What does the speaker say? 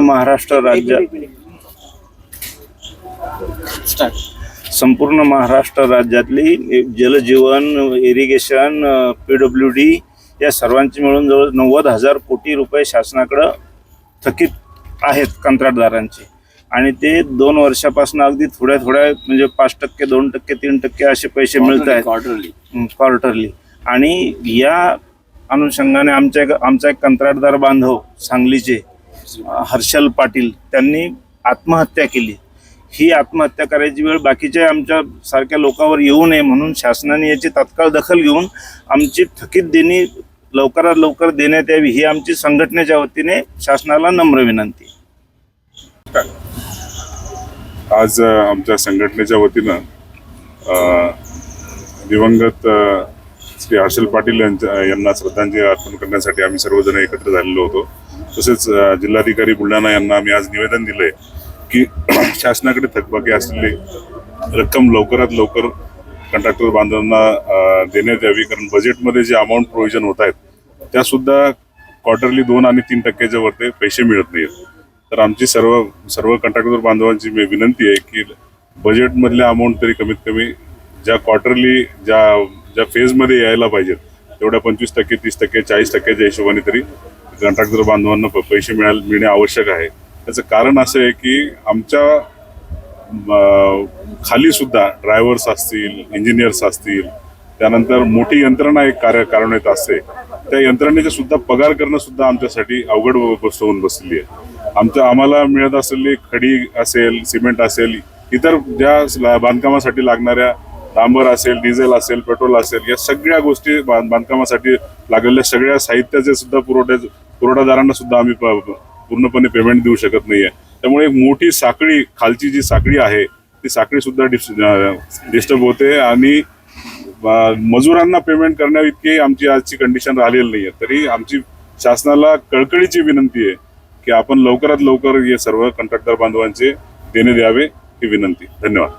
महाराष्ट्र राज्य. स्टार्ट संपूर्ण महाराष्ट्र राज्यातली Jal Jeevan irrigation P W D या सर्वांची मिळून जवळ नव्वद हजार कोटी रुपये शासनाकडं थकीत आहेत कंत्राटदारांचे. आणि ते दोन वर्षापासून अगदी थोड्या थोड्या म्हणजे पाच टक्के दोन टक्के तीन टक्के असे पैसे मिळत आहेत क्वार्टरली क्वार्टरली आणि या अनुषंगाने आमच्या एक- आमचा एक कंत्राटदार बांधव सांगलीचे हर्षल पाटील त्यांनी आत्महत्या केली. ही आत्महत्या करायची वेळ बाकीच्या आमच्या सारख्या लोकांवर येऊ नये म्हणून शासनाने याची तात्काळ दखल घेऊन आमची थकीत देणी लवकरात लवकर देण्यात यावी ही आमची संघटनेच्या वतीने शासनाला नम्र विनंती. आज आमच्या संघटनेच्या वतीनं दिवंगत श्री हर्षल पाटील यांच्या यांना श्रद्धांजली अर्पण करण्यासाठी आम्ही सर्वजण एकत्र झालेलो होतो. तसेच जिल्हाधिकारी बुलढाणा यांना आम्ही आज निवेदन दिलंय की शासनाकडे थकबाकी असलेली रक्कम लवकरात लवकर कंट्रॅक्टर बांधवांना देण्यात यावी. कारण बजेटमध्ये जे अमाऊंट प्रोव्हिजन होत आहेत त्यासुद्धा क्वार्टरली दोन आणि तीन टक्क्याच्या वरती पैसे मिळत नाहीत. तर आमची सर्व सर्व कंट्रॅक्टर बांधवांची मी विनंती आहे की बजेटमधल्या अमाऊंट तरी कमीत कमी ज्या क्वार्टरली ज्या ज्या फेजमध्ये यायला पाहिजेत तेवढ्या पंचवीस टक्के तीस टक्के चाळीस टक्क्याच्या हिशोबाने तरी कंट्रॅक्टर बांधवांना प- पैसे मिळायला मिळणे आवश्यक आहे. त्याचं कारण असं आहे की आमच्या खाली सुद्धा ड्रायव्हर्स असतील इंजिनियर्स असतील त्यानंतर मोठी यंत्रणा एक कार्य कार्यान्वित असते. त्या यंत्रणेचे सुद्धा पगार करणं सुद्धा आमच्यासाठी अवघड गोष्ट होऊन बसलेली आहे. आमच्या आम्हाला मिळत असलेली खडी असेल सिमेंट असेल इतर ज्या बांधकामासाठी लागणाऱ्या डांबर असेल डिझेल असेल पेट्रोल असेल या सगळ्या गोष्टी बांधकामासाठी लागलेल्या सगळ्या साहित्याचे सुद्धा पुरवठे पुरवठादारांना सुद्धा आम्ही पूर्णपणे पेमेंट देऊ शकत नाहीये. त्यामुळे एक मोठी साखळी खालची जी साखळी आहे ती साखळी सुद्धा डिस्टर्ब होते आणि मजुरांना पेमेंट करण्या इतकी आमची आजची कंडिशन राहिलेली नाहीये. तरी आमची शासनाला कळकळीची विनंती आहे की आपण लवकरात लवकर हे सर्व कंत्राटदार बांधवांचे देणे द्यावे ही विनंती. धन्यवाद.